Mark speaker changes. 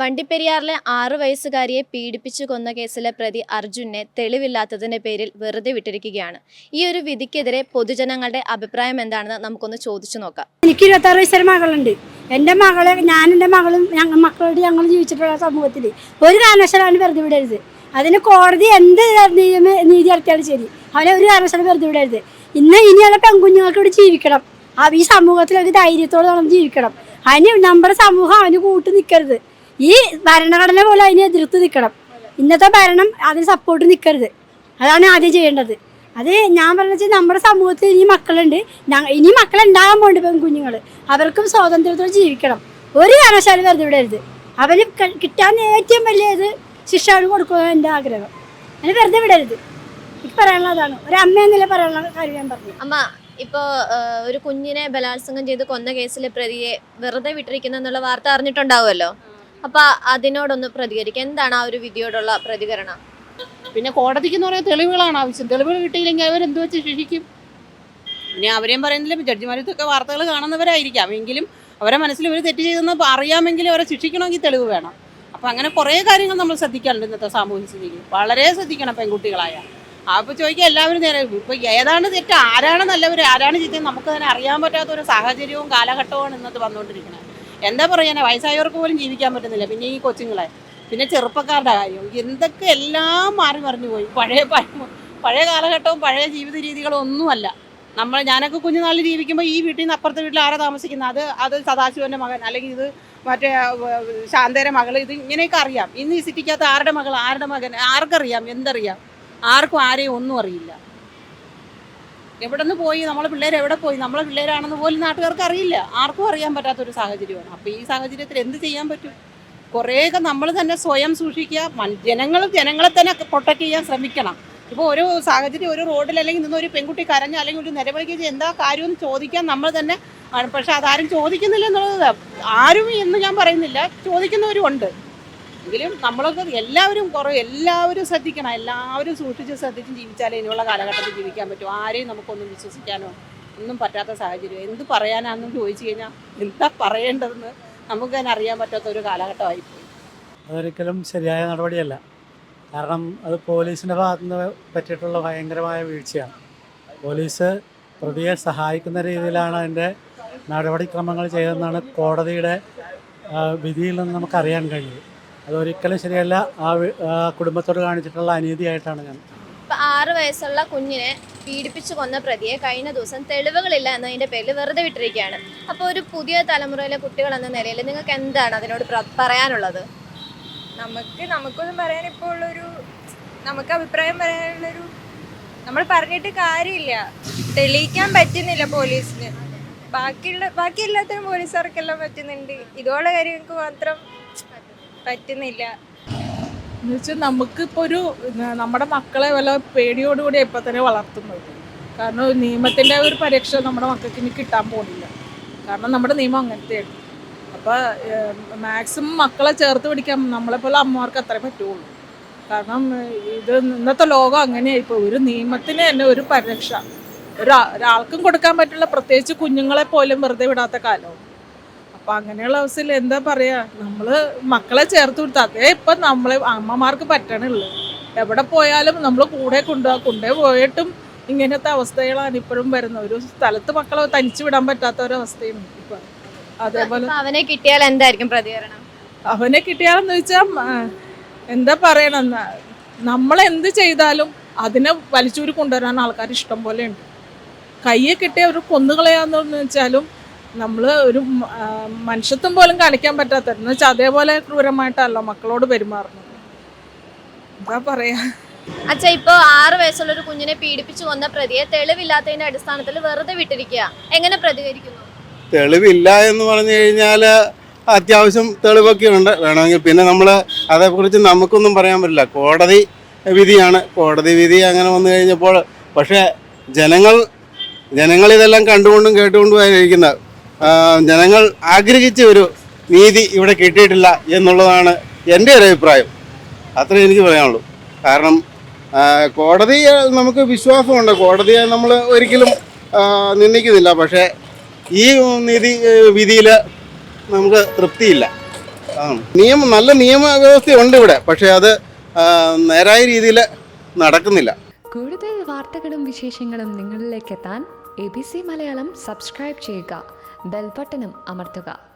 Speaker 1: വണ്ടിപ്പെരിയാറിലെ ആറു വയസ്സുകാരിയെ പീഡിപ്പിച്ചു കൊന്ന കേസിലെ പ്രതി അർജുനെ തെളിവില്ലാത്തതിന്റെ പേരിൽ വെറുതെ വിട്ടിരിക്കുകയാണ്. ഈ ഒരു വിധിക്കെതിരെ പൊതുജനങ്ങളുടെ അഭിപ്രായം എന്താണെന്ന് നമുക്കൊന്ന് ചോദിച്ചു നോക്കാം.
Speaker 2: എനിക്ക് ഇരുപത്താറ് വയസ്സുള്ള മകളുണ്ട്. എന്റെ മകളെ ഞാൻ എന്റെ മകളും മക്കളോട് ഞങ്ങൾ ജീവിച്ചിട്ടുള്ള സമൂഹത്തിൽ ഒരു കാരണവശാലും വെറുതെ വിടരുത്. അതിന് കോടതി എന്ത് നീതി നടത്തിയാലും ശരി. അവനെ ഒരു കാരണവശാലും വെറുതെ വിടരുത്. ഇന്ന് ഇനിയുള്ള പെൺകുഞ്ഞുങ്ങൾക്ക് ഇവിടെ ജീവിക്കണം. ഈ സമൂഹത്തിൽ ഒരു ധൈര്യത്തോടെ നമ്മൾ ജീവിക്കണം. അതിന് നമ്മുടെ സമൂഹം അവന് കൂട്ട് നിൽക്കരുത് ഈ ഭരണഘടന പോലെ അതിനെ എതിർത്ത് നിൽക്കണം. ഇന്നത്തെ ഭരണം അതിന് സപ്പോർട്ട് നിൽക്കരുത് അതാണ് ആദ്യം ചെയ്യേണ്ടത്. അത് ഞാൻ പറഞ്ഞത് നമ്മുടെ സമൂഹത്തിൽ ഇനി മക്കളുണ്ട്. ഇനി മക്കളുണ്ടാകാൻ പോണ്ട് പെൺകുഞ്ഞുങ്ങൾ അവർക്കും സ്വാതന്ത്ര്യത്തോടെ ജീവിക്കണം. ഒരു കാരണവശാലും വെറുതെ വിടരുത്. അവന് കിട്ടാൻ ഏറ്റവും വലിയ ഇത് ശിക്ഷ കൊടുക്കുക എന്റെ ആഗ്രഹം. അതിന് വെറുതെ വിടരുത്. എനിക്ക് പറയാനുള്ളതാണ് ഒരു അമ്മ എന്നല്ലേ പറയാനുള്ള കാര്യം ഞാൻ പറഞ്ഞു
Speaker 1: അമ്മ ഇപ്പോ ഒരു കുഞ്ഞിനെ ബലാത്സംഗം ചെയ്ത് കൊന്ന കേസിലെ പ്രതിയെ വെറുതെ വിട്ടിരിക്കുന്നു എന്നുള്ള വാർത്ത അറിഞ്ഞിട്ടുണ്ടാവുമല്ലോ? അപ്പൊ അതിനോടൊന്ന് പ്രതികരിക്കുക എന്താണ് ആ ഒരു വിധിയോടുള്ള പ്രതികരണം?
Speaker 3: പിന്നെ കോടതിക്ക് എന്ന് പറയുന്ന തെളിവുകളാണ് ആവശ്യം. തെളിവുകൾ കിട്ടിയില്ലെങ്കിൽ അവരെന്ത് വെച്ച് ശിക്ഷിക്കും? പിന്നെ അവരെയും പറയുന്നില്ല ജഡ്ജിമാരത്തൊക്കെ വാർത്തകൾ കാണുന്നവരായിരിക്കാം. എങ്കിലും അവരെ മനസ്സിൽ ഒരു തെറ്റ് ചെയ്തെന്ന് അറിയാമെങ്കിൽ അവരെ ശിക്ഷിക്കണമെങ്കിൽ തെളിവ് വേണം. അപ്പം അങ്ങനെ കുറേ കാര്യങ്ങൾ നമ്മൾ ശ്രദ്ധിക്കാറുണ്ട് ഇന്നത്തെ സാമൂഹ്യ സ്ഥിതിക്ക് വളരെ ശ്രദ്ധിക്കണം പെൺകുട്ടികളായ. അപ്പോൾ ചോദിക്കുക എല്ലാവരും നേരെ ഇപ്പോൾ ഏതാണ് തെറ്റ്? ആരാണ് നല്ലവർ ആരാണ് ചീത്തത് നമുക്ക് തന്നെ അറിയാൻ പറ്റാത്ത ഒരു സാഹചര്യവും കാലഘട്ടവുമാണ് ഇന്നത്തെ വന്നുകൊണ്ടിരിക്കുന്നത്. എന്താ പറയുക വയസ്സായവർക്ക് പോലും ജീവിക്കാൻ പറ്റുന്നില്ല. പിന്നെ ഈ കൊച്ചുങ്ങളെ. പിന്നെ ചെറുപ്പക്കാരുടെ കാര്യം. എന്തൊക്കെ എല്ലാം മാറി മറിഞ്ഞു പോയി. പഴയ പഴയ കാലഘട്ടവും പഴയ ജീവിത രീതികളും ഒന്നുമല്ല. നമ്മൾ ഞാനൊക്കെ കുഞ്ഞുനാളിൽ ജീവിക്കുമ്പോൾ ഈ വീട്ടിൽ നിന്ന് അപ്പുറത്തെ വീട്ടിൽ ആരാ താമസിക്കുന്നത്? അത് അത് സദാശിവന്റെ മകൻ. അല്ലെങ്കിൽ ഇത് മറ്റേ ശാന്തയുടെ മകൾ ഇത് ഇങ്ങനെയൊക്കെ അറിയാം. ഇന്ന് ഈ സിറ്റിക്കകത്ത് ആരുടെ മകൾ ആരുടെ മകൻ ആർക്കറിയാം? എന്തറിയാം? ആർക്കും ആരെയും ഒന്നും അറിയില്ല. എവിടെ നിന്ന് പോയി? നമ്മളെ പിള്ളേർ എവിടെ പോയി? നമ്മളെ പിള്ളേരാണെന്ന് പോലും നാട്ടുകാർക്ക് അറിയില്ല. ആർക്കും അറിയാൻ പറ്റാത്തൊരു സാഹചര്യമാണ്. അപ്പോൾ ഈ സാഹചര്യത്തിൽ എന്ത് ചെയ്യാൻ പറ്റും? കുറേയൊക്കെ നമ്മൾ തന്നെ സ്വയം സൂക്ഷിക്കുക. ജനങ്ങൾ ജനങ്ങളെ തന്നെ പ്രൊട്ടക്റ്റ് ചെയ്യാൻ ശ്രമിക്കണം. ഇപ്പോൾ ഒരു സാഹചര്യം ഒരു റോഡിൽ അല്ലെങ്കിൽ നിന്ന് ഒരു പെൺകുട്ടി കരഞ്ഞ അല്ലെങ്കിൽ ഒരു നിലവിളിക്ക് എന്താ കാര്യമെന്ന് ചോദിക്കാൻ നമ്മൾ തന്നെ പക്ഷെ അതാരും ചോദിക്കുന്നില്ല എന്നുള്ളത് ആരും എന്ന് ഞാൻ പറയുന്നില്ല. ചോദിക്കുന്നവരും ഉണ്ട്. എങ്കിലും നമ്മളൊക്കെ എല്ലാവരും കുറേ എല്ലാവരും ശ്രദ്ധിക്കണം. എല്ലാവരും സൂക്ഷിച്ച് ശ്രദ്ധിച്ച് ജീവിച്ചാലേ ഇനിയുള്ള കാലഘട്ടത്തിൽ ജീവിക്കാൻ പറ്റും. ആരെയും നമുക്കൊന്നും വിശ്വസിക്കാനോ ഒന്നും പറ്റാത്ത സാഹചര്യം. എന്ത് പറയാനാണെന്ന് ചോദിച്ചു കഴിഞ്ഞാൽ എന്താ പറയേണ്ടതെന്ന് നമുക്ക് തന്നെ അറിയാൻ പറ്റാത്ത ഒരു കാലഘട്ടമായിപ്പോയി.
Speaker 4: അതൊരിക്കലും ശരിയായ നടപടിയല്ല. കാരണം അത് പോലീസിന്റെ ഭാഗത്തു നിന്ന് പറ്റിയിട്ടുള്ള ഭയങ്കരമായ വീഴ്ചയാണ്. പോലീസ് പ്രതിയെ സഹായിക്കുന്ന രീതിയിലാണ് അതിന്റെ നടപടിക്രമങ്ങൾ ചെയ്തതെന്നാണ് കോടതിയുടെ വിധിയിൽ നിന്ന് നമുക്കറിയാൻ കഴിയും അതൊരിക്കലും ശരിയല്ല. ആ കുടുംബത്തോട് കാണിച്ചിട്ടുള്ള അനീതിയായിട്ടാണ് ഞാൻ.
Speaker 1: ഇപ്പൊ ആറ് വയസ്സുള്ള കുഞ്ഞിനെ പീഡിപ്പിച്ചു കൊന്ന പ്രതിയെ കഴിഞ്ഞ ദിവസം തെളിവുകളില്ല എന്നതിന്റെ പേരിൽ വെറുതെ വിട്ടിരിക്കുകയാണ്. അപ്പോൾ ഒരു പുതിയ തലമുറയിലെ കുട്ടികൾ എന്ന നിലയിൽ നിങ്ങൾക്ക് എന്താണ് അതിനോട് പറയാനുള്ളത്?
Speaker 5: നമുക്ക് നമുക്കൊന്നും പറയാൻ ഇപ്പോൾ ഉള്ളൊരു നമുക്ക് അഭിപ്രായം പറയാനുള്ളൊരു നമ്മൾ പറഞ്ഞിട്ട് കാര്യമില്ല. തെളിയിക്കാൻ പറ്റുന്നില്ല പോലീസിന്. ബാക്കിയുള്ള ബാക്കി എല്ലാത്തിനും പോലീസുകാർക്കെല്ലാം പറ്റുന്നുണ്ട്. ഇതുപോലുള്ള കാര്യങ്ങൾക്ക് മാത്രം പറ്റുന്നില്ല.
Speaker 6: എന്നുവെച്ചാൽ നമുക്കിപ്പോൾ ഒരു നമ്മുടെ മക്കളെ വല്ല പേടിയോടുകൂടി ഇപ്പം തന്നെ വളർത്തുന്നത്. കാരണം നിയമത്തിന്റെ ഒരു പരീക്ഷ നമ്മുടെ മക്കൾക്ക് ഇനി കിട്ടാൻ പോകുന്നില്ല കാരണം നമ്മുടെ നിയമം അങ്ങനത്തെയാണ്. അപ്പോൾ മാക്സിമം മക്കളെ ചേർത്ത് പിടിക്കാൻ നമ്മളെപ്പോലെ അമ്മമാർക്ക് അത്രേ പറ്റുള്ളൂ. കാരണം ഇത് ഇന്നത്തെ ലോകം അങ്ങനെയായി. ഇപ്പൊ ഒരു നിയമത്തിന് തന്നെ ഒരു പരീക്ഷ ഒരാ ഒരാൾക്കും കൊടുക്കാൻ പറ്റുള്ള പ്രത്യേകിച്ച് കുഞ്ഞുങ്ങളെ പോലും വെറുതെ വിടാത്ത കാലവും അപ്പം അങ്ങനെയുള്ള അവസ്ഥയിൽ എന്താ പറയാ? നമ്മൾ മക്കളെ ചേർത്ത് കൊടുത്താൽ അതേ ഇപ്പം നമ്മളെ അമ്മമാർക്ക് പറ്റണുള്ളൂ എവിടെ പോയാലും നമ്മൾ കൂടെ കൊണ്ടുപോകാം കൊണ്ടേ പോയിട്ടും ഇങ്ങനത്തെ അവസ്ഥകളാണ് ഇപ്പോഴും വരുന്നത്. ഒരു സ്ഥലത്ത് മക്കളെ തനിച്ചു വിടാൻ പറ്റാത്ത ഒരവസ്ഥയാണ് ഇപ്പം. അതേപോലെ
Speaker 1: അവനെ കിട്ടിയാൽ എന്തായിരിക്കും പ്രതികരണം?
Speaker 6: അവനെ കിട്ടിയാലെന്ന് വെച്ചാൽ എന്താ പറയണം? നമ്മൾ എന്ത് ചെയ്താലും അതിനെ വലിച്ചൂരി കൊണ്ടുവരാൻ ആൾക്കാർ ഇഷ്ടം പോലെ ഉണ്ട്. കയ്യെ കിട്ടിയ ഒരു കൊന്നുകളയാന്ന് വെച്ചാലും നമ്മൾ ഒരു മനുഷ്യത്വം പോലും കാണിക്കാൻ പറ്റാത്ത എന്ന് വെച്ചാൽ അതേപോലെ ക്രൂരമായിട്ടല്ല മക്കളോട് പെരുമാറുന്നത്. എന്താ പറയാ?
Speaker 1: അച്ഛാ ഇപ്പൊ ആറ് വയസ്സുള്ള ഒരു കുഞ്ഞിനെ പീഡിപ്പിച്ചു വന്ന പ്രതിയെ തെളിവില്ലാത്തതിന്റെ അടിസ്ഥാനത്തിൽ വെറുതെ വിട്ടിരിക്കുക എങ്ങനെ പ്രതികരിക്കുന്നു?
Speaker 7: തെളിവില്ല എന്ന് പറഞ്ഞു കഴിഞ്ഞാൽ അത്യാവശ്യം തെളിവൊക്കെ ഉണ്ട്. വേണമെങ്കിൽ പിന്നെ നമ്മൾ അതേക്കുറിച്ച് നമുക്കൊന്നും പറയാൻ പറ്റില്ല. കോടതി വിധിയാണ്. കോടതി വിധി അങ്ങനെ വന്നു കഴിഞ്ഞപ്പോൾ പക്ഷേ ജനങ്ങൾ ജനങ്ങൾ ഇതെല്ലാം കണ്ടുകൊണ്ടും കേട്ടുകൊണ്ടും ഇരിക്കുന്നത് ജനങ്ങൾ ആഗ്രഹിച്ച ഒരു നീതി ഇവിടെ കിട്ടിയിട്ടില്ല എന്നുള്ളതാണ് എന്റെ ഒരു അഭിപ്രായം. അത്രേ എനിക്ക് പറയാനുള്ളൂ. കാരണം കോടതി നമുക്ക് വിശ്വാസമുണ്ട്. കോടതിയെ നമ്മൾ ഒരിക്കലും നിന്ദിക്കുന്നില്ല. പക്ഷേ ഈ നീതി വിധിയിൽ നമുക്ക് തൃപ്തിയില്ല. നിയമം നല്ല നിയമ വ്യവസ്ഥയുണ്ട് ഇവിടെ. പക്ഷേ അത് നേരായ രീതിയിൽ നടക്കുന്നില്ല.
Speaker 8: കൂടുതൽ വാർത്തകളും വിശേഷങ്ങളും നിങ്ങളിലേക്ക് എത്താൻ A B C Malayalam subscribe ചെയ്യുക. ബെൽബട്ടനും അമർത്തുക